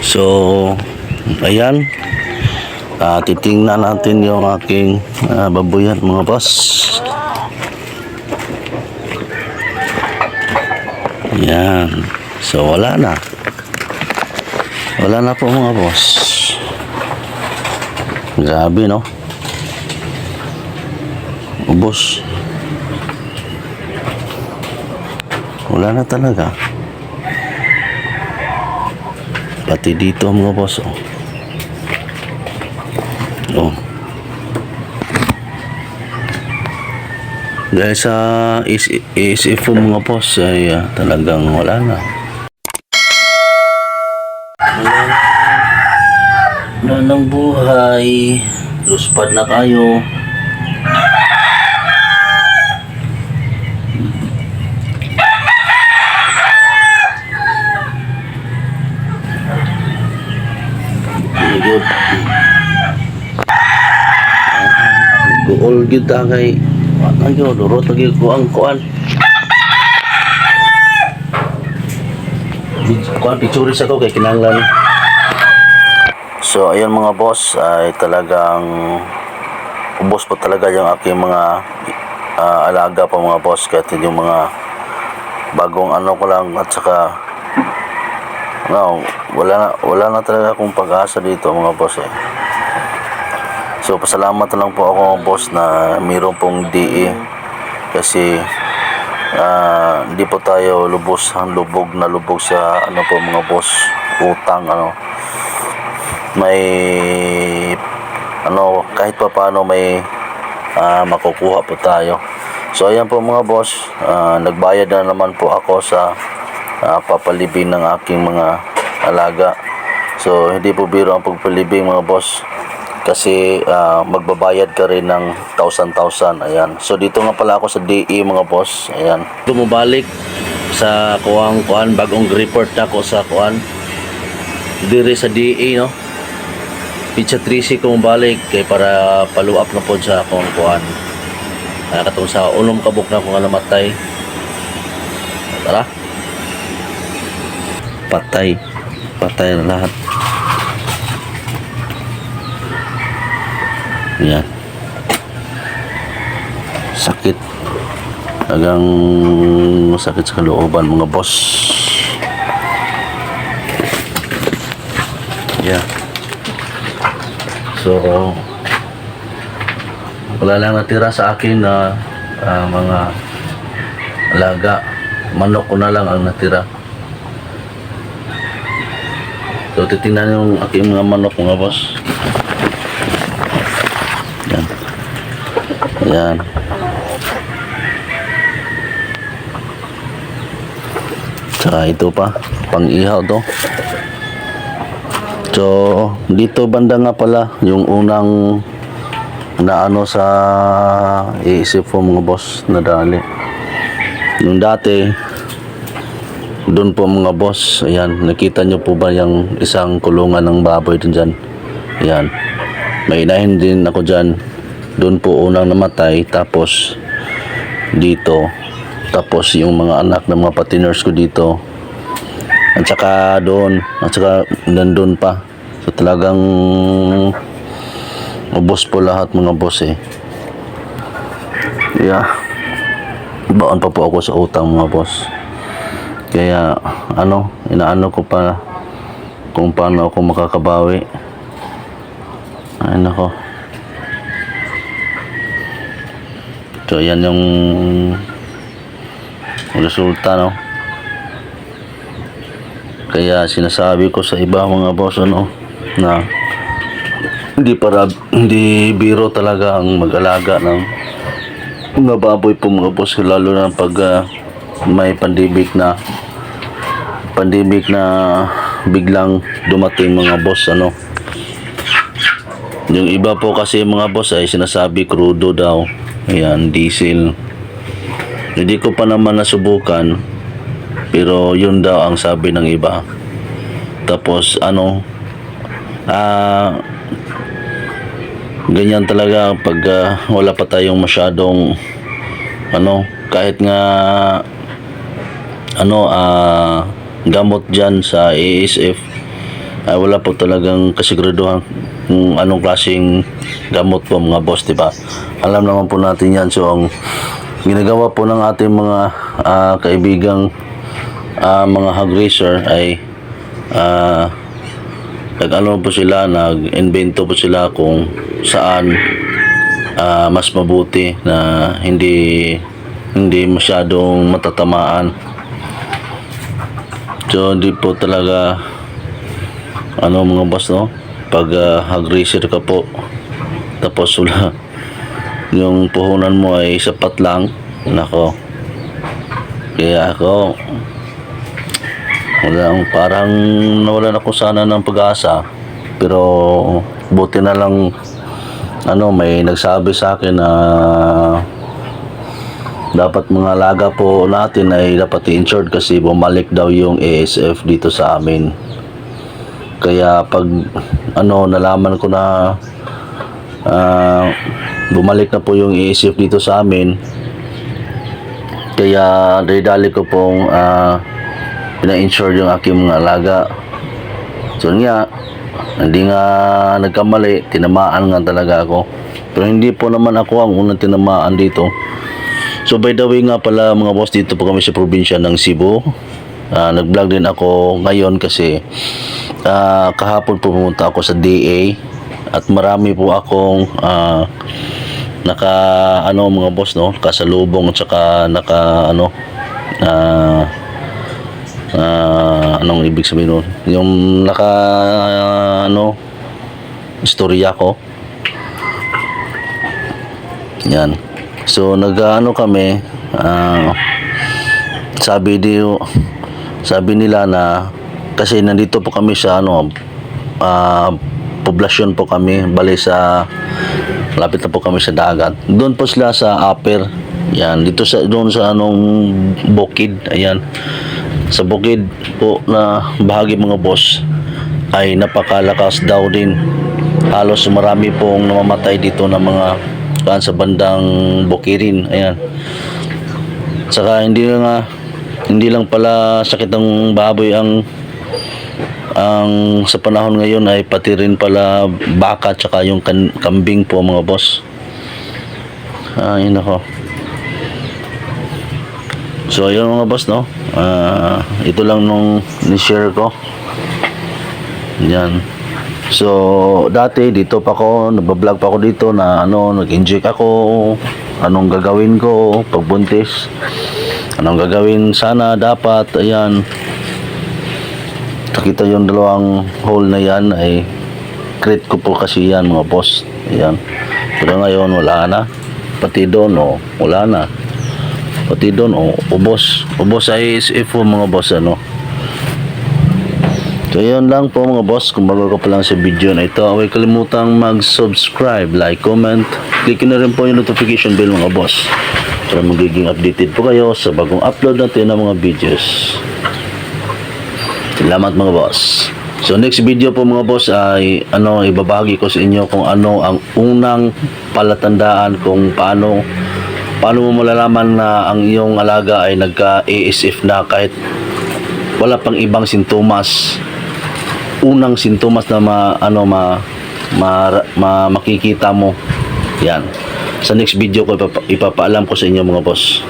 So, ayan. Ah, titingnan natin yung aking ah, babuyan mga boss. Yan. So, wala na. Wala na po mga boss. Grabe, no? Ubos. Wala na talaga. Pati dito mga boss, oh. Oh. Dahil sa is isip mga boss ay ah, talagang wala na. Wala na. Wala ng buhay. Luspad na kayo. Gool gid ta kay yun, durot lagi ko ang kuan. Kuan pictures ako kay kinahanglan. So ayun mga boss ay talagang ubos po talaga yung aking mga ah, alaga pa mga boss kahit yung mga bagong ano ko lang at saka no, wala na, wala na talaga akong pag-asa dito mga boss eh. So pasalamat lang po ako boss na mayroon pong DE kasi ah, hindi po tayo lubos ang lubog na lubog sa ano po mga boss utang ano. May ano kahit pa paano may ah, makukuha po tayo. So ayan po mga boss ah, nagbayad na naman po ako sa ah, papalibing ng aking mga alaga. So hindi po biro ang pagpalibing mga boss kasi ah, magbabayad ka rin ng 1,000-1,000 ayan so dito nga pala ako sa DE mga boss ayan bumabalik sa kuang kuan bagong report na ako sa kuan dire sa DE no Pizza 3 ko balik kay para up na po sa akong kuan. Kaya katong sa ulong kabuk na ko nga namatay. Tara. Patay. Patay lahat. Yan. Sakit. Tagang sakit sa kalooban mga boss. Yeah. So, wala lang natira sa akin na ah, mga alaga. Manok ko na lang ang natira. So, titingnan yung aking mga manok mga boss. Yan. Tsaka ito pa, pang ihaw to. So, dito banda nga pala yung unang na ano sa iisip ko mga boss na dali. Nung dati, doon po mga boss, ayan, nakita nyo po ba yung isang kulungan ng baboy din dyan? Ayan, may inahin din ako dyan. Doon po unang namatay, tapos dito, tapos yung mga anak ng mga patiners ko dito, at saka doon, at saka nandun pa. So talagang ubos po lahat mga boss eh. Yeah. Baon pa po ako sa utang mga boss. Kaya ano, inaano ko pa kung paano ako makakabawi. Ay nako. So yan yung resulta no. Kaya sinasabi ko sa iba mga boss ano na hindi para hindi biro talaga ang mag-alaga ng mga baboy po mga boss. Lalo na pag ah, may pandemic na pandemic na biglang dumating mga boss ano. Yung iba po kasi mga boss ay sinasabi crudo daw ayan diesel hindi ko pa naman nasubukan pero yun daw ang sabi ng iba. Tapos ano, ah, ganyan talaga pag ah, wala pa tayong masyadong ano, kahit nga ano, ah, gamot dyan sa ASF ay wala po talagang kasiguraduhan kung anong klaseng gamot po mga boss, di ba? Alam naman po natin yan. So, ang ginagawa po ng ating mga ah, kaibigang ah, mga hog racer ay ah, nag-ano po sila, nag-invento po sila kung saan ah, mas mabuti na hindi hindi masyadong matatamaan. So hindi po talaga ano mga boss no pag uh, hog racer ka po tapos wala. Yung puhunan mo ay sapat lang. Nako. Kaya ako wala parang nawalan ako sana ng pag-asa. Pero buti na lang ano may nagsabi sa akin na dapat mga alaga po natin ay dapat i-insured kasi bumalik daw yung ASF dito sa amin kaya pag ano nalaman ko na ah, bumalik na po yung ASF dito sa amin kaya dali ko pong ah, pina-insure yung aking mga alaga. So nga hindi nga nagkamali tinamaan nga talaga ako. Pero hindi po naman ako ang unang tinamaan dito. So by the way nga pala mga boss dito po kami sa probinsya ng Cebu. Ah, nag-vlog din ako ngayon kasi ah, kahapon po pumunta ako sa DA at marami po akong ah, naka ano mga boss no? Kasalubong at saka naka ano ah, ah, anong ibig sabihin nun? Yung naka ano istorya ko. Yan. So nag-ano kami ah, sabi di sabi nila na kasi nandito po kami sa ano ah, poblasyon po kami bali sa lapit na po kami sa dagat. Doon po sila sa upper. Yan, dito sa doon sa anong bukid, ayan. Sa bukid po na bahagi mga boss ay napakalakas daw din. Halos marami pong namamatay dito ng mga kan sa bandang Bukirin. Ayan. Saka hindi lang hindi lang pala sakit ng baboy ang ang sa panahon ngayon ay pati rin pala baka tsaka yung kan, kambing po mga boss. Ay nako. So ayun mga boss no. Ah, ito lang nung ni-share ko. Yan. So, dati dito pa ako, nagbablog pa ako dito na ano, nag-inject ako, anong gagawin ko pag buntis. Anong gagawin sana dapat, ayan. Nakita yung dalawang hole na yan ay crate ko po kasi yan mga boss. Ayan. Pero ngayon wala na. Pati doon, oh, wala na. Pati doon, oh, ubos. Ubos ay SFO mga boss, ano. So yun lang po mga boss, kung bago ka pa lang sa video na ito, huwag kalimutang mag-subscribe, like, comment, click na rin po yung notification bell mga boss para magiging updated po kayo sa bagong upload natin ng mga videos. Salamat mga boss. So next video po mga boss ay ano ibabahagi ko sa inyo kung ano ang unang palatandaan kung paano paano mo malalaman na ang iyong alaga ay nagka-ASF na kahit wala pang ibang sintomas. Unang sintomas na ma, ano ma, ma, ma- makikita mo. Yan. Sa next video ko ipapa, ipapaalam ko sa inyo mga boss